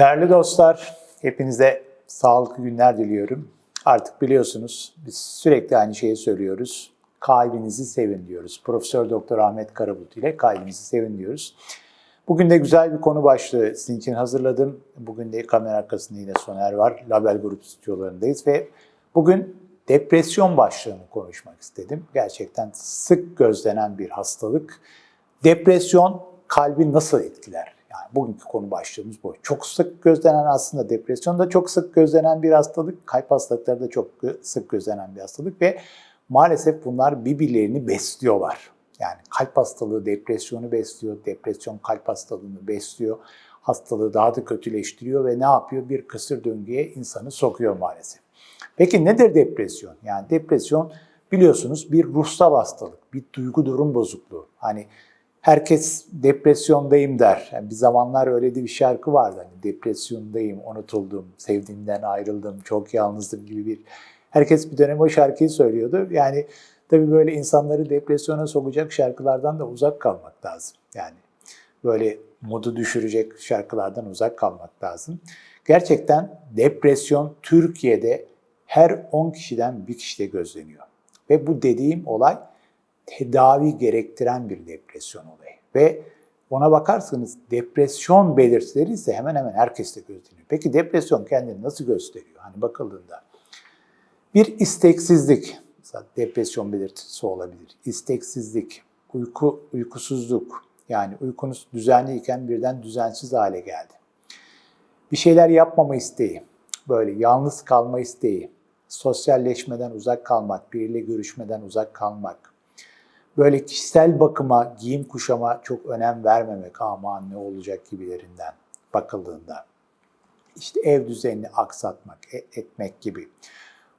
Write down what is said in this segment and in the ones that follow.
Değerli dostlar, hepinize sağlıklı günler diliyorum. Artık biliyorsunuz biz sürekli aynı şeyi söylüyoruz. Kalbinizi sevin diyoruz. Profesör Doktor Ahmet Karabulut ile kalbinizi sevin diyoruz. Bugün de güzel bir konu başlığı sizin için hazırladım. Bugün de kamera arkasında yine Soner var. Label Grup stüdyolarındayız ve bugün depresyon başlığını konuşmak istedim. Gerçekten sık gözlenen bir hastalık. Depresyon kalbi nasıl etkiler? Yani bugünkü konu başlığımız bu. Çok sık gözlenen aslında depresyon da çok sık gözlenen bir hastalık. Kalp hastalıkları da çok sık gözlenen bir hastalık ve maalesef bunlar birbirlerini besliyorlar. Yani kalp hastalığı depresyonu besliyor, depresyon kalp hastalığını besliyor. Hastalığı daha da kötüleştiriyor ve ne yapıyor? Bir kısır döngüye insanı sokuyor maalesef. Peki nedir depresyon? Yani depresyon biliyorsunuz bir ruhsal hastalık, bir duygu durum bozukluğu. Hani herkes depresyondayım der. Yani bir zamanlar öyle bir şarkı vardı. Hani depresyondayım, unutuldum, sevdiğimden ayrıldım, çok yalnızdım gibi bir. Herkes bir dönem o şarkıyı söylüyordu. Yani tabii böyle insanları depresyona sokacak şarkılardan da uzak kalmak lazım. Yani böyle modu düşürecek şarkılardan uzak kalmak lazım. Gerçekten depresyon Türkiye'de her 10 kişiden bir kişide gözleniyor. Ve bu dediğim olay tedavi gerektiren bir depresyon olayı. Ve ona bakarsanız depresyon belirtileri ise hemen hemen herkeste gözleniyor. Peki depresyon kendini nasıl gösteriyor? Hani bakıldığında bir isteksizlik, mesela depresyon belirtisi olabilir. İsteksizlik, uyku, uykusuzluk, yani uykunuz düzenliyken birden düzensiz hale geldi. Bir şeyler yapmama isteği, böyle yalnız kalma isteği, sosyalleşmeden uzak kalmak, biriyle görüşmeden uzak kalmak, böyle kişisel bakıma, giyim kuşama çok önem vermemek, aman ne olacak gibilerinden bakıldığında. İşte ev düzenini aksatmak, e- etmek gibi.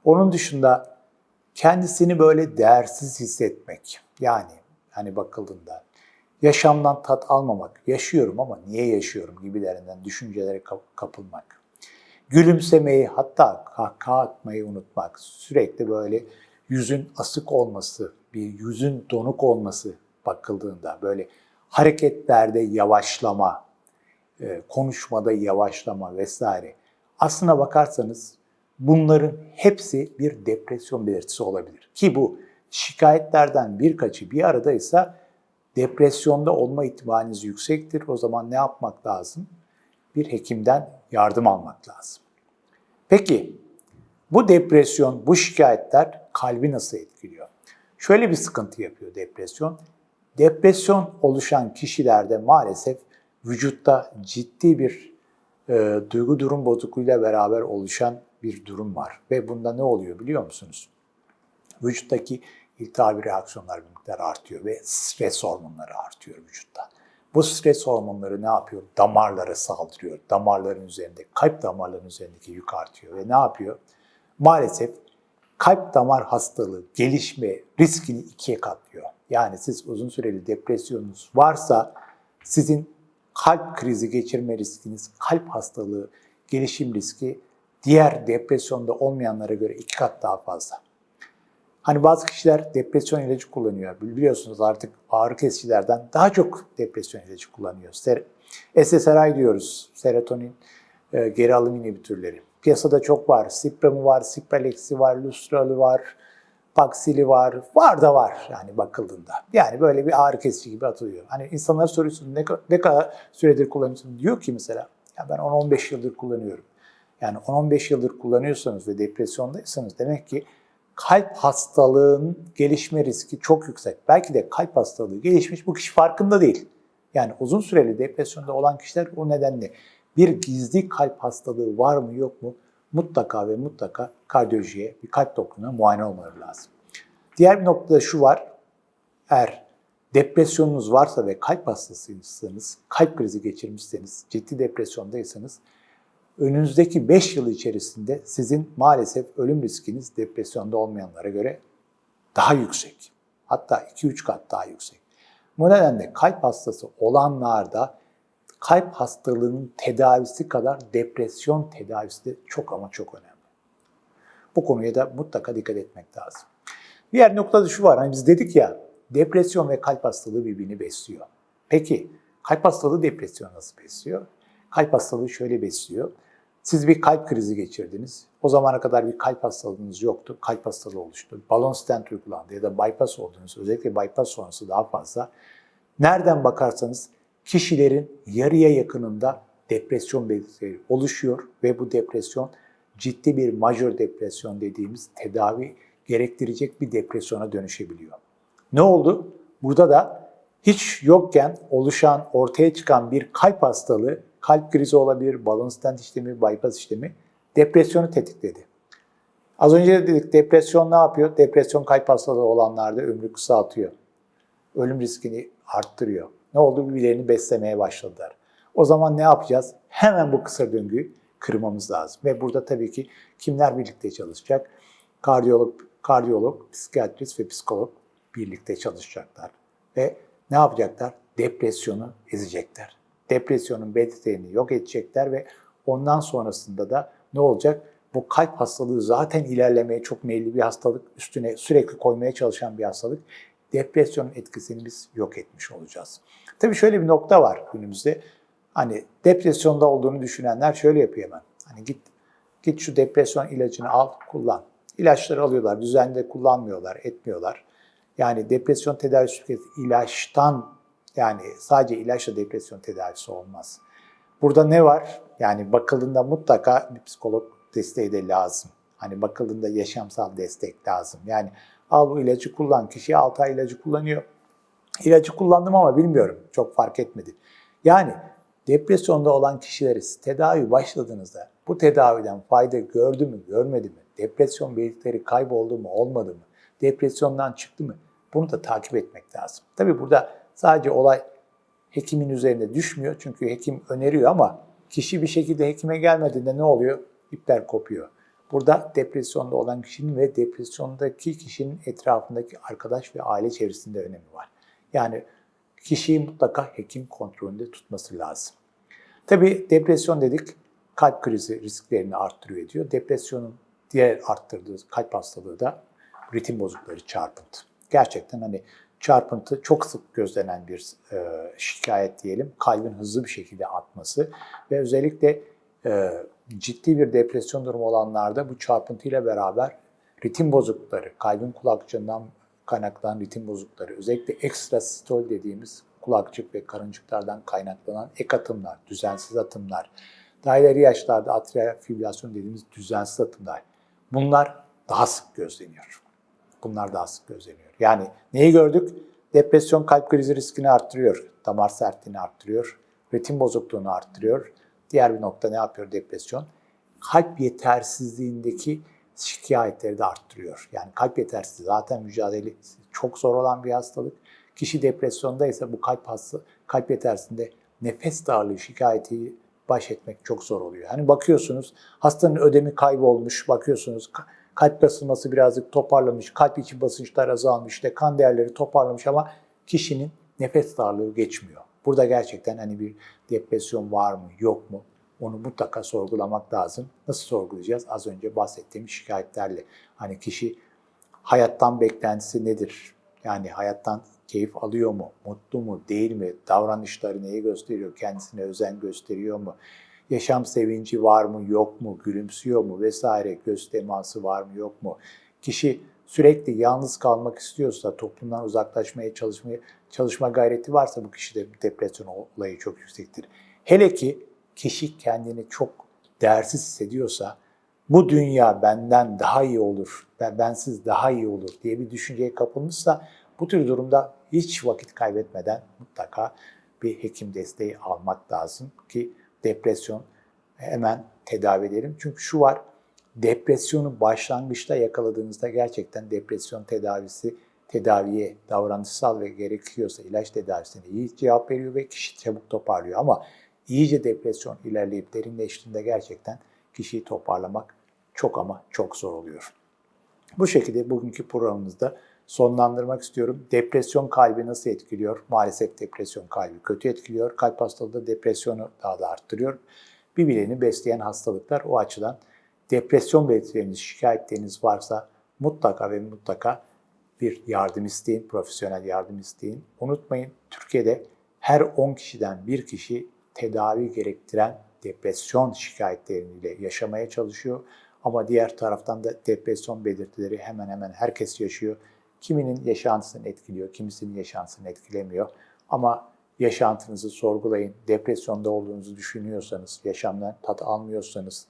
Onun dışında kendisini böyle değersiz hissetmek. Yani hani bakıldığında yaşamdan tat almamak, yaşıyorum ama niye yaşıyorum gibilerinden düşüncelere kapılmak. Gülümsemeyi hatta kahkaha atmayı unutmak, sürekli böyle yüzün asık olması, bir yüzün donuk olması bakıldığında böyle hareketlerde yavaşlama, e, konuşmada yavaşlama vesaire. Aslına bakarsanız bunların hepsi bir depresyon belirtisi olabilir. Ki bu şikayetlerden birkaçı bir aradaysa depresyonda olma ihtimaliniz yüksektir. O zaman ne yapmak lazım? Bir hekimden yardım almak lazım. Peki bu depresyon, bu şikayetler kalbi nasıl etkiliyor? Şöyle bir sıkıntı yapıyor depresyon. Depresyon oluşan kişilerde maalesef vücutta ciddi bir e, duygu durum bozukluğuyla beraber oluşan bir durum var. Ve bunda ne oluyor biliyor musunuz? Vücuttaki iltihabi reaksiyonlar bir miktar artıyor ve stres hormonları artıyor vücutta. Bu stres hormonları ne yapıyor? Damarlara saldırıyor. Damarların üzerinde, kalp damarlarının üzerindeki yük artıyor ve ne yapıyor? Maalesef kalp damar hastalığı gelişme riskini ikiye katlıyor. Yani siz uzun süreli depresyonunuz varsa sizin kalp krizi geçirme riskiniz, kalp hastalığı gelişim riski diğer depresyonda olmayanlara göre iki kat daha fazla. Hani bazı kişiler depresyon ilacı kullanıyor. Biliyorsunuz artık ağrı kesicilerden daha çok depresyon ilacı kullanıyor. SSRI diyoruz, serotonin e, geri alım inhibitörleri. Piyasada çok var. Cipram'ı var, Cipralex'i var, Lustral'ı var, Paxil'i var. Var da var yani bakıldığında. Yani böyle bir ağrı kesici gibi atılıyor. Hani insanlara soruyorsun ne, ne kadar süredir kullanıyorsun? Diyor ki mesela ya ben 10-15 yıldır kullanıyorum. Yani 10-15 yıldır kullanıyorsanız ve depresyondaysanız demek ki kalp hastalığın gelişme riski çok yüksek. Belki de kalp hastalığı gelişmiş bu kişi farkında değil. Yani uzun süreli depresyonda olan kişiler o nedenle bir gizli kalp hastalığı var mı yok mu mutlaka ve mutlaka kardiyolojiye, bir kalp doktoruna muayene olmaları lazım. Diğer bir noktada şu var, eğer depresyonunuz varsa ve kalp hastasıysanız, kalp krizi geçirmişseniz, ciddi depresyondaysanız önünüzdeki 5 yıl içerisinde sizin maalesef ölüm riskiniz depresyonda olmayanlara göre daha yüksek. Hatta 2-3 kat daha yüksek. Bu nedenle kalp hastası olanlarda kalp hastalığının tedavisi kadar depresyon tedavisi de çok ama çok önemli. Bu konuya da mutlaka dikkat etmek lazım. Diğer noktada şu var, hani biz dedik ya depresyon ve kalp hastalığı birbirini besliyor. Peki kalp hastalığı depresyon nasıl besliyor? Kalp hastalığı şöyle besliyor. Siz bir kalp krizi geçirdiniz. O zamana kadar bir kalp hastalığınız yoktu. Kalp hastalığı oluştu. Balon stent uygulandı ya da bypass oldunuz. Özellikle bypass sonrası daha fazla. Nereden bakarsanız kişilerin yarıya yakınında depresyon belirtileri oluşuyor ve bu depresyon ciddi bir majör depresyon dediğimiz tedavi gerektirecek bir depresyona dönüşebiliyor. Ne oldu? Burada da hiç yokken oluşan, ortaya çıkan bir kalp hastalığı, kalp krizi olabilir, balon stent işlemi, bypass işlemi depresyonu tetikledi. Az önce de dedik depresyon ne yapıyor? Depresyon kalp hastalığı olanlarda ömrü kısaltıyor. Ölüm riskini arttırıyor. Ne oldu? Birbirlerini beslemeye başladılar. O zaman ne yapacağız? Hemen bu kısır döngüyü kırmamız lazım. Ve burada tabii ki kimler birlikte çalışacak? Kardiyolog, kardiyolog, psikiyatrist ve psikolog birlikte çalışacaklar. Ve ne yapacaklar? Depresyonu ezecekler. Depresyonun belirtilerini yok edecekler ve ondan sonrasında da ne olacak? Bu kalp hastalığı zaten ilerlemeye çok meyilli bir hastalık, üstüne sürekli koymaya çalışan bir hastalık. Depresyonun etkisini biz yok etmiş olacağız. Tabii şöyle bir nokta var günümüzde. Hani depresyonda olduğunu düşünenler şöyle yapıyor hemen. Hani git git şu depresyon ilacını al, kullan. İlaçları alıyorlar, düzenli kullanmıyorlar, etmiyorlar. Yani depresyon tedavisi ilaçtan yani sadece ilaçla depresyon tedavisi olmaz. Burada ne var? Yani bakıldığında mutlaka bir psikolog desteği de lazım. Hani bakıldığında yaşamsal destek lazım. Yani al bu ilacı kullan. Kişi 6 ay ilacı kullanıyor. İlacı kullandım ama bilmiyorum. Çok fark etmedi. Yani depresyonda olan kişilere tedavi başladığınızda bu tedaviden fayda gördü mü, görmedi mi? Depresyon belirtileri kayboldu mu, olmadı mı? Depresyondan çıktı mı? Bunu da takip etmek lazım. Tabii burada sadece olay hekimin üzerine düşmüyor. Çünkü hekim öneriyor ama kişi bir şekilde hekime gelmediğinde ne oluyor? İpler kopuyor. Burada depresyonda olan kişinin ve depresyondaki kişinin etrafındaki arkadaş ve aile çevresinde önemi var. Yani kişiyi mutlaka hekim kontrolünde tutması lazım. Tabii depresyon dedik kalp krizi risklerini arttırıyor diyor. Depresyonun diğer arttırdığı kalp hastalığı da ritim bozuklukları çarpıntı. Gerçekten hani çarpıntı çok sık gözlenen bir e, şikayet diyelim. Kalbin hızlı bir şekilde atması ve özellikle e, ciddi bir depresyon durumu olanlarda bu çarpıntıyla beraber ritim bozuklukları, kalbin kulakçığından kaynaklanan ritim bozuklukları, özellikle ekstra sistol dediğimiz kulakçık ve karıncıklardan kaynaklanan ek atımlar, düzensiz atımlar, daha ileri yaşlarda atrial fibrilasyon dediğimiz düzensiz atımlar. Bunlar daha sık gözleniyor. Bunlar daha sık gözleniyor. Yani neyi gördük? Depresyon kalp krizi riskini arttırıyor. Damar sertliğini arttırıyor. Ritim bozukluğunu arttırıyor. Diğer bir nokta ne yapıyor depresyon? Kalp yetersizliğindeki şikayetleri de arttırıyor. Yani kalp yetersizliği zaten mücadele çok zor olan bir hastalık. Kişi depresyondaysa bu kalp hastası, kalp yetersizliğinde nefes darlığı şikayeti baş etmek çok zor oluyor. Hani bakıyorsunuz hastanın ödemi kaybolmuş, bakıyorsunuz kalp basılması birazcık toparlamış, kalp içi basınçlar azalmış, işte kan değerleri toparlamış ama kişinin nefes darlığı geçmiyor. Burada gerçekten hani bir depresyon var mı, yok mu? Onu mutlaka sorgulamak lazım. Nasıl sorgulayacağız? Az önce bahsettiğim şikayetlerle. Hani kişi hayattan beklentisi nedir? Yani hayattan keyif alıyor mu? Mutlu mu? Değil mi? Davranışları neyi gösteriyor? Kendisine özen gösteriyor mu? Yaşam sevinci var mı? Yok mu? Gülümsüyor mu? Vesaire. Göz teması var mı? Yok mu? Kişi sürekli yalnız kalmak istiyorsa, toplumdan uzaklaşmaya çalışmaya çalışma gayreti varsa bu kişide depresyon olayı çok yüksektir. Hele ki kişi kendini çok değersiz hissediyorsa bu dünya benden daha iyi olur, ben bensiz daha iyi olur diye bir düşünceye kapılmışsa bu tür durumda hiç vakit kaybetmeden mutlaka bir hekim desteği almak lazım ki depresyon hemen tedavi edelim. Çünkü şu var, depresyonu başlangıçta yakaladığınızda gerçekten depresyon tedavisi tedaviye davranışsal ve gerekiyorsa ilaç tedavisine iyi cevap veriyor ve kişi çabuk toparlıyor. Ama iyice depresyon ilerleyip derinleştiğinde gerçekten kişiyi toparlamak çok ama çok zor oluyor. Bu şekilde bugünkü programımızda sonlandırmak istiyorum. Depresyon kalbi nasıl etkiliyor? Maalesef depresyon kalbi kötü etkiliyor. Kalp hastalığı da depresyonu daha da arttırıyor. Birbirlerini besleyen hastalıklar o açıdan depresyon belirtileriniz, şikayetleriniz varsa mutlaka ve mutlaka bir yardım isteyin, profesyonel yardım isteyin. Unutmayın Türkiye'de her 10 kişiden bir kişi tedavi gerektiren depresyon şikayetleriyle yaşamaya çalışıyor. Ama diğer taraftan da depresyon belirtileri hemen hemen herkes yaşıyor. Kiminin yaşantısını etkiliyor, kimisinin yaşantısını etkilemiyor. Ama yaşantınızı sorgulayın. Depresyonda olduğunuzu düşünüyorsanız, yaşamdan tat almıyorsanız,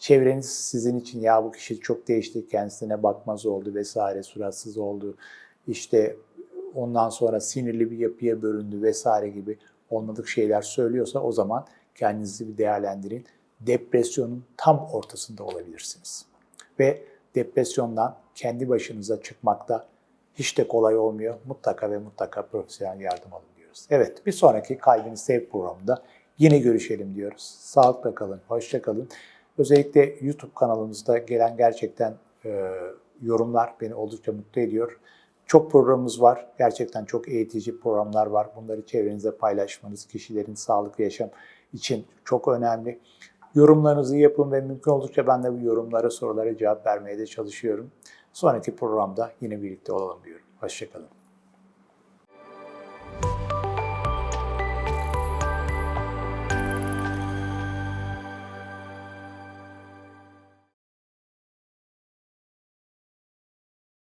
çevreniz sizin için ya bu kişi çok değişti, kendisine bakmaz oldu vesaire, suratsız oldu, işte ondan sonra sinirli bir yapıya büründü vesaire gibi olmadık şeyler söylüyorsa o zaman kendinizi bir değerlendirin. Depresyonun tam ortasında olabilirsiniz. Ve depresyondan kendi başınıza çıkmakta hiç de kolay olmuyor. Mutlaka ve mutlaka profesyonel yardım alın diyoruz. Evet bir sonraki Kalbini Sev programında yine görüşelim diyoruz. Sağlıkla kalın, hoşça kalın. Özellikle YouTube kanalımızda gelen gerçekten e, yorumlar beni oldukça mutlu ediyor. Çok programımız var. Gerçekten çok eğitici programlar var. Bunları çevrenize paylaşmanız kişilerin sağlıklı yaşam için çok önemli. Yorumlarınızı yapın ve mümkün oldukça ben de bu yorumlara, sorulara cevap vermeye de çalışıyorum. Sonraki programda yine birlikte olalım diyorum. Hoşçakalın.